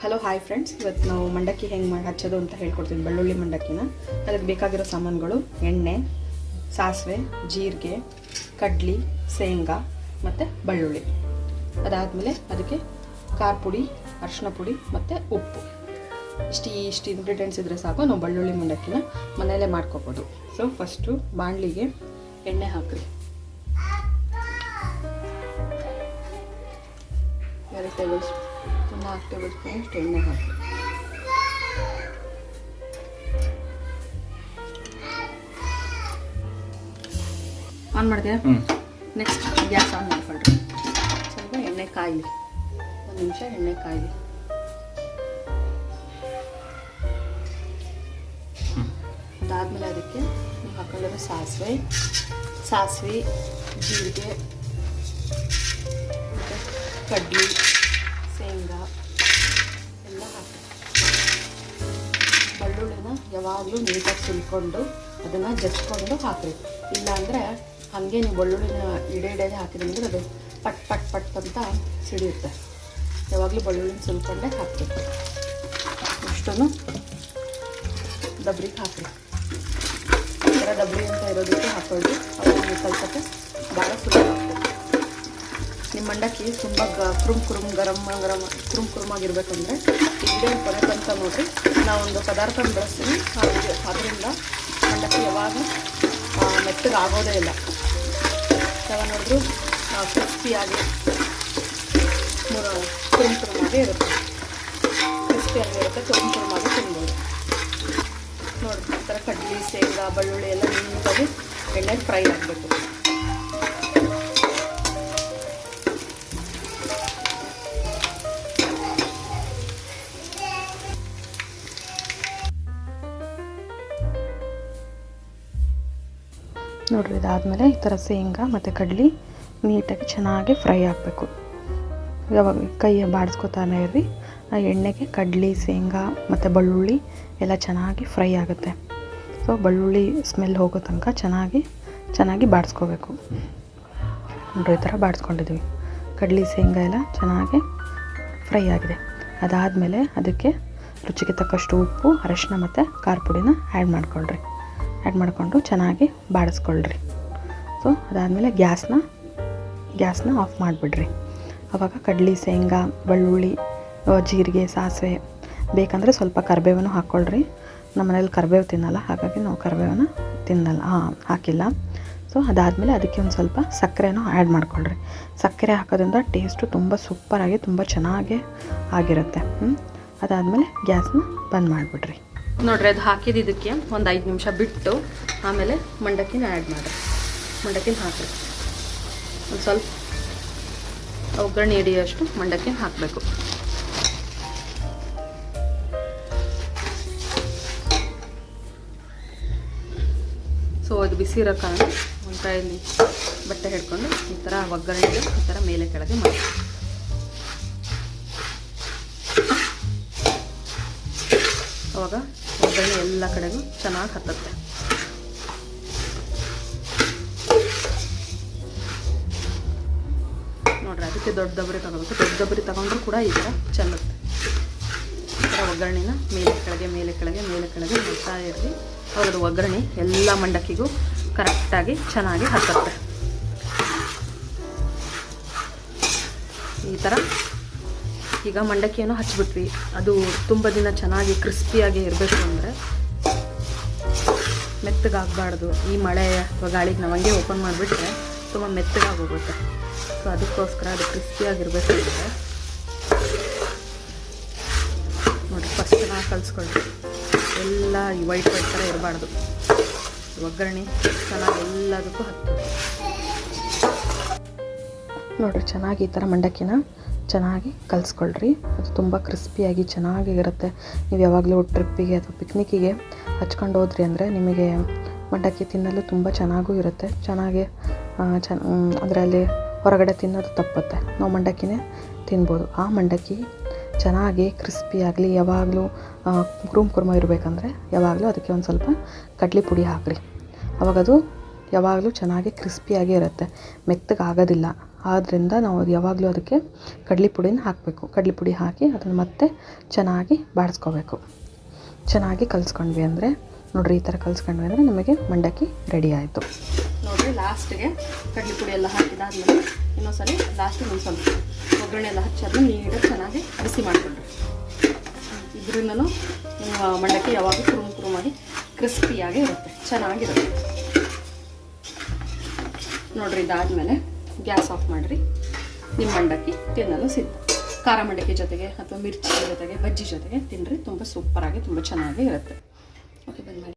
Hello hi friends ಇವತ್ತು ನಾವು ಮಂಡಕ್ಕಿ ಹೆಂಗೆ ಮಾಡಿ ಹಚ್ಚೋದು ಅಂತ ಹೇಳ್ಕೊಡ್ತೀನಿ. ಬೆಳ್ಳುಳ್ಳಿ ಮಂಡಕ್ಕಿನ. ಅದಕ್ಕೆ ಬೇಕಾಗಿರೋ ಸಾಮಾನುಗಳು ಎಣ್ಣೆ, ಸಾಸಿವೆ, ಜೀರಿಗೆ, ಕಡ್ಲಿ, ಶೇಂಗಾ ಮತ್ತು ಬೆಳ್ಳುಳ್ಳಿ. ಅದಾದಮೇಲೆ ಅದಕ್ಕೆ ಖಾರ ಪುಡಿ ಅರಿಶಿನ ಪುಡಿ ಮತ್ತು ಉಪ್ಪು. ಇಷ್ಟು ಇಷ್ಟು ಇಂಗ್ರೀಡಿಯೆಂಟ್ಸ್ ಇದ್ದರೆ ಸಾಕು. ನಾವು ಬೆಳ್ಳುಳ್ಳಿ ಮಂಡಕ್ಕಿನ ಮನೆಯಲ್ಲೇ ಮಾಡ್ಕೋಬೋದು. ಸೊ ಫಸ್ಟು ಬಾಣಲಿಗೆ ಎಣ್ಣೆ ಹಾಕಿರಿ. ಎರಡು ಟೇಬಲ್ ಸ್ಪೂನ್ ನಾಲ್ಕು ಟೇಬಲ್ ಸ್ಪೂನ್ ಅಷ್ಟು ಎಣ್ಣೆ ಹಾಕಿ ಆನ್ ಮಾಡಿದೆ ನೆಕ್ಸ್ಟ್ ಗ್ಯಾಸ್ ಆನ್ ಮಾಡ್ಕೊಳ್ರಿ. ಸ್ವಲ್ಪ ಎಣ್ಣೆ ಕಾಯಿ ಒಂದು ನಿಮಿಷ ಎಣ್ಣೆ ಕಾಯಿ ಅದಾದಮೇಲೆ ಅದಕ್ಕೆ ನೀವು ಹಾಕೊಂಡಿರೋ ಸಾಸಿವೆ ಸಾಸಿವೆ ಜೀರಿಗೆ ಮತ್ತು ಕಡ್ಲಿ. ಶೇಂಗಾ ಎಲ್ಲ ಹಾಕಿ ಬೆಳ್ಳುಳ್ಳಿನ ಯಾವಾಗಲೂ ನೀಟಾಗಿ ಸುಲ್ಕೊಂಡು ಅದನ್ನು ಜಚ್ಕೊಂಡು ಹಾಕ್ರಿ ಇಲ್ಲಾಂದರೆ ಹಾಗೆ ನೀವು ಬೆಳ್ಳುಳ್ಳಿನ ಇಡೆ ಹಾಕಿದಂದ್ರೆ ಅದು ಪಟ್ ಪಟ್ ಪಟ್ ಅಂತ ಸಿಡಿಯುತ್ತೆ. ಯಾವಾಗಲೂ ಬೆಳ್ಳುಳ್ಳಿನ ಸುಲ್ಕೊಂಡೇ ಹಾಕಬೇಕು. ಇಷ್ಟನ್ನು ಡಬ್ರಿಗೆ ಹಾಕ್ರಿ ಥರ ಡಬ್ರಿ ಅಂತ ಇರೋದಕ್ಕೆ ಹಾಕೊಳ್ಳಿ ಅವಾಗ ಕಲ್ಸಕ್ಕೆ ಮಂಡಕ್ಕಿ ತುಂಬ ಕುರುಮ್ ಕುರುಮ್ ಗರಮ್ ಗರಮ್ ಕುರುಮ್ ಕುರುಮಾಗಿರ್ಬೇಕಂದ್ರೆ ವಿಡಿಯೋ ಕೊನೆ ತನಕ ನೋಡಿರಿ ನಾವೊಂದು ಪದಾರ್ಥ ಬಳಸ್ತೀನಿ ಹಾಗೆ ಅದರಿಂದ ಮಂಡಕ್ಕಿ ಯಾವಾಗ ಮೆತ್ತಗೆ ಆಗೋದೇ ಇಲ್ಲ. ಯಾವಾಗ ನೋಡಿದ್ರು ಕ್ರಿಸ್ಪಿಯಾಗಿ ಮುರ ಕುರುಮ್ ಆಗಿ ಇರುತ್ತೆ. ಕ್ರಿಸ್ಪಿಯಾಗಿ ಇರುತ್ತೆ, ಕುರುಮ್ ಕುರುಮಾಗಿ ತಿನ್ಬೋದು. ನೋಡಿ, ಈ ಥರ ಕಡ್ಲಿ, ಶೇಂಗಾ, ಬೆಳ್ಳುಳ್ಳಿ ಎಲ್ಲ ನೀಟಾಗಿ ಎಣ್ಣೆ ಫ್ರೈ ಆಗಬೇಕು. ನೋಡ್ರಿ ಇದಾದಮೇಲೆ ಈ ಥರ ಶೇಂಗಾ ಮತ್ತು ಕಡ್ಲಿ ನೀಟಾಗಿ ಚೆನ್ನಾಗಿ ಫ್ರೈ ಆಗಬೇಕು. ಯಾವಾಗ ಕೈ ಬಾಡಿಸ್ಕೊತಾನೆ ಇರ್ರಿ, ಆ ಎಣ್ಣೆಗೆ ಕಡ್ಲಿ, ಶೇಂಗಾ ಮತ್ತು ಬೆಳ್ಳುಳ್ಳಿ ಎಲ್ಲ ಚೆನ್ನಾಗಿ ಫ್ರೈ ಆಗುತ್ತೆ. ಸೊ ಬೆಳ್ಳುಳ್ಳಿ ಸ್ಮೆಲ್ ಹೋಗೋ ತನಕ ಚೆನ್ನಾಗಿ ಚೆನ್ನಾಗಿ ಬಾಡಿಸ್ಕೋಬೇಕು. ನೋಡ್ರಿ ಈ ಥರ ಬಾಡಿಸ್ಕೊಂಡಿದ್ವಿ. ಕಡ್ಲಿ, ಶೇಂಗಾ ಎಲ್ಲ ಚೆನ್ನಾಗಿ ಫ್ರೈ ಆಗಿದೆ. ಅದಾದಮೇಲೆ ಅದಕ್ಕೆ ರುಚಿಗೆ ತಕ್ಕಷ್ಟು ಉಪ್ಪು, ಅರಶಿನ ಮತ್ತು ಖಾರ ಪುಡಿನ ಆ್ಯಡ್ ಮಾಡ್ಕೊಳ್ರಿ. ಆ್ಯಡ್ ಮಾಡಿಕೊಂಡು ಚೆನ್ನಾಗಿ ಬಾಡಿಸ್ಕೊಳ್ರಿ. ಸೊ ಅದಾದಮೇಲೆ ಗ್ಯಾಸ್ನ ಗ್ಯಾಸ್ನ ಆಫ್ ಮಾಡಿಬಿಡ್ರಿ. ಆವಾಗ ಕಡ್ಲಿ, ಶೇಂಗಾ, ಬೆಳ್ಳುಳ್ಳಿ ಜೀರಿಗೆ, ಸಾಸಿವೆ ಬೇಕಂದರೆ ಸ್ವಲ್ಪ ಕರಿಬೇವನ್ನು ಹಾಕ್ಕೊಳ್ರಿ. ನಮ್ಮ ಮನೇಲಿ ಕರಿಬೇವು ತಿನ್ನಲ್ಲ, ಹಾಗಾಗಿ ನಾವು ಕರಿಬೇವನ್ನ ತಿನ್ನಲ್ಲ ಹಾಂ ಹಾಕಿಲ್ಲ. ಸೊ ಅದಾದಮೇಲೆ ಅದಕ್ಕೆ ಒಂದು ಸ್ವಲ್ಪ ಸಕ್ಕರೆನೂ ಆ್ಯಡ್ ಮಾಡ್ಕೊಳ್ರಿ. ಸಕ್ಕರೆ ಹಾಕೋದ್ರಿಂದ ಟೇಸ್ಟು ತುಂಬ ಸೂಪರಾಗಿ ತುಂಬ ಚೆನ್ನಾಗೇ ಆಗಿರುತ್ತೆ. ಅದಾದಮೇಲೆ ಗ್ಯಾಸ್ನ ಬಂದ್ ಮಾಡಿಬಿಡ್ರಿ. ನೋಡ್ರಿ, ಅದು ಹಾಕಿದ ಇದಕ್ಕೆ ಒಂದು ಐದು ನಿಮಿಷ ಬಿಟ್ಟು ಆಮೇಲೆ ಮಂಡಕ್ಕಿನ ಆ್ಯಡ್ ಮಾಡಿ ಮಂಡಕ್ಕಿನ ಹಾಕಿ ಒಂದು ಸ್ವಲ್ಪ ಒಗ್ಗರಣೆ ಹಿಡಿಯೋಷ್ಟು ಮಂಡಕ್ಕಿನ ಹಾಕಬೇಕು. ಸೊ ಅದು ಬಿಸಿ ಇರೋ ಕಾರಣ ಒಂದು ಕೈಯಲ್ಲಿ ಬಟ್ಟೆ ಹಿಡ್ಕೊಂಡು ಈ ಥರ ಒಗ್ಗರಣೆ ಈ ಥರ ಮೇಲೆ ಕೆಳಗೆ ಮಾಡಿ ಅವಾಗ ಒಗ್ಗರಣೆ ಎಲ್ಲ ಕಡೆಗೂ ಚೆನ್ನಾಗಿ ಹತ್ತತ್ತೆ. ನೋಡ್ರಿ ಅದಕ್ಕೆ ದೊಡ್ಡ ದಬ್ಬರಿ ತಗೋಬೇಕು. ದೊಡ್ಡ ದಬ್ಬರಿ ತಗೊಂಡ್ರು ಕೂಡ ಈ ಥರ ಚೆಲ್ಲುತ್ತೆ. ಈ ಥರ ಒಗ್ಗರಣೆನ ಮೇಲೆ ಕೆಳಗೆ ಮೇಲೆ ಕೆಳಗೆ ಮೇಲೆ ಕೆಳಗೆ ಬರ್ತಾ ಇರಲಿ ಅವಾಗ ಒಗ್ಗರಣೆ ಎಲ್ಲ ಮಂಡಕ್ಕಿಗೂ ಕರೆಕ್ಟಾಗಿ ಚೆನ್ನಾಗಿ ಹತ್ತುತ್ತೆ. ಈ ಥರ ಈಗ ಮಂಡಕ್ಕಿಯನ್ನು ಹಚ್ಚಿಬಿಟ್ವಿ ಅದು ತುಂಬ ದಿನ ಚೆನ್ನಾಗಿ ಕ್ರಿಸ್ಪಿಯಾಗಿ ಇರಬೇಕು ಅಂದರೆ ಮೆತ್ತಗಾಗಬಾರ್ದು. ಈ ಮಳೆ ಅಥವಾ ಗಾಳಿಗೆ ನಾವು ಹಂಗೆ ಓಪನ್ ಮಾಡಿಬಿಟ್ರೆ ತುಂಬ ಮೆತ್ತಗಾಗಿ ಹೋಗುತ್ತೆ. ಸೊ ಅದಕ್ಕೋಸ್ಕರ ಅದು ಕ್ರಿಸ್ಪಿಯಾಗಿರಬೇಕು ಅಂದರೆ ನೋಡಿ ಫಸ್ಟ್ ನಾವು ಕಲಿಸ್ಕೊಳ್ರಿ ಎಲ್ಲ ಈ ವೈಟ್ ವೈಟ್ ಥರ ಇರಬಾರ್ದು. ಒಗ್ಗರಣೆ ಚೆನ್ನಾಗಿ ಎಲ್ಲದಕ್ಕೂ ಹತ್ತು ನೋಡಿರಿ, ಚೆನ್ನಾಗಿ ಈ ಥರ ಮಂಡಕ್ಕಿನ ಚೆನ್ನಾಗಿ ಕಲಿಸ್ಕೊಳ್ರಿ. ಅದು ತುಂಬ ಕ್ರಿಸ್ಪಿಯಾಗಿ ಚೆನ್ನಾಗಿ ಇರುತ್ತೆ ನೀವು ಯಾವಾಗಲೂ ಟ್ರಿಪ್ಪಿಗೆ ಅಥವಾ ಪಿಕ್ನಿಕ್ಕಿಗೆ ಹಚ್ಕೊಂಡು ಹೋದ್ರಿ ಅಂದರೆ ನಿಮಗೆ ಮಂಡಕ್ಕಿ ತಿನ್ನಲು ತುಂಬ ಚೆನ್ನಾಗೂ ಇರುತ್ತೆ. ಚೆನ್ನಾಗಿ ಚೆನ್ನ ಅದರಲ್ಲಿ ಹೊರಗಡೆ ತಿನ್ನೋದು ತಪ್ಪುತ್ತೆ. ನಾವು ಮಂಡಕ್ಕಿನೇ ತಿನ್ಬೋದು. ಆ ಮಂಡಕ್ಕಿ ಚೆನ್ನಾಗಿ ಕ್ರಿಸ್ಪಿ ಆಗಲಿ, ಯಾವಾಗಲೂ ಕುರುಮ್ ಕುರ್ಮ ಇರಬೇಕಂದ್ರೆ ಯಾವಾಗಲೂ ಅದಕ್ಕೆ ಒಂದು ಸ್ವಲ್ಪ ಕಡ್ಲಿ ಪುಡಿ ಹಾಕಿರಿ. ಅವಾಗ ಅದು ಯಾವಾಗಲೂ ಚೆನ್ನಾಗಿ ಕ್ರಿಸ್ಪಿಯಾಗಿ ಇರುತ್ತೆ. ಮೆತ್ತಗೆ ಆಗೋದಿಲ್ಲ ಆದ್ದರಿಂದ ನಾವು ಅದು ಯಾವಾಗಲೂ ಅದಕ್ಕೆ ಕಡಲೆ ಪುಡಿನ ಹಾಕಬೇಕು. ಕಡಲೆ ಪುಡಿ ಹಾಕಿ ಅದನ್ನು ಮತ್ತೆ ಚೆನ್ನಾಗಿ ಬಾಡಿಸ್ಕೋಬೇಕು. ಚೆನ್ನಾಗಿ ಕಲಿಸ್ಕೊಂಡ್ವಿ ಅಂದರೆ, ನೋಡಿರಿ ಈ ಥರ ಕಲಿಸ್ಕೊಂಡ್ವಿ ಅಂದರೆ ನಮಗೆ ಮಂಡಕ್ಕಿ ರೆಡಿ ಆಯಿತು. ನೋಡಿರಿ ಲಾಸ್ಟಿಗೆ ಕಡಲೆ ಪುಡಿ ಎಲ್ಲ ಹಾಕಿದಾದ್ಮೇಲೆ ಇನ್ನೊಂದ್ಸಲಿ ಲಾಸ್ಟಿಗೆ ಒಂದು ಸ್ವಲ್ಪ ಒಗ್ಗರಣೆ ಎಲ್ಲ ಹಚ್ಚಿ ಅದನ್ನ ನೀಟಾಗಿ ಚೆನ್ನಾಗಿ ಬಿಸಿ ಮಾಡಿಕೊಂಡ್ರಿ ಇದರಿಂದನೂ ಮಂಡಕ್ಕಿ ಯಾವಾಗ ಕುರುಮ್ ಕುರುಮಾಗಿ ಕ್ರಿಸ್ಪಿಯಾಗಿ ಇರುತ್ತೆ, ಚೆನ್ನಾಗಿರುತ್ತೆ. ನೋಡ್ರಿ, ಇದಾದಮೇಲೆ ಗ್ಯಾಸ್ ಆಫ್ ಮಾಡಿರಿ. ನಿಮ್ಮ ಮಂಡಕ್ಕಿ ತಿನ್ನಲು ಸಿದ್ಧ. ಖಾರ ಮಂಡಕ್ಕಿ ಜೊತೆಗೆ ಅಥವಾ ಮಿರ್ಚಿ ಜೊತೆಗೆ, ಬಜ್ಜಿ ಜೊತೆಗೆ ತಿನ್ನಿರಿ ತುಂಬ ಸೂಪರಾಗಿ ತುಂಬ ಚೆನ್ನಾಗಿ ಇರುತ್ತೆ. ಓಕೆ ಬಂದ್ ಮಾಡಿ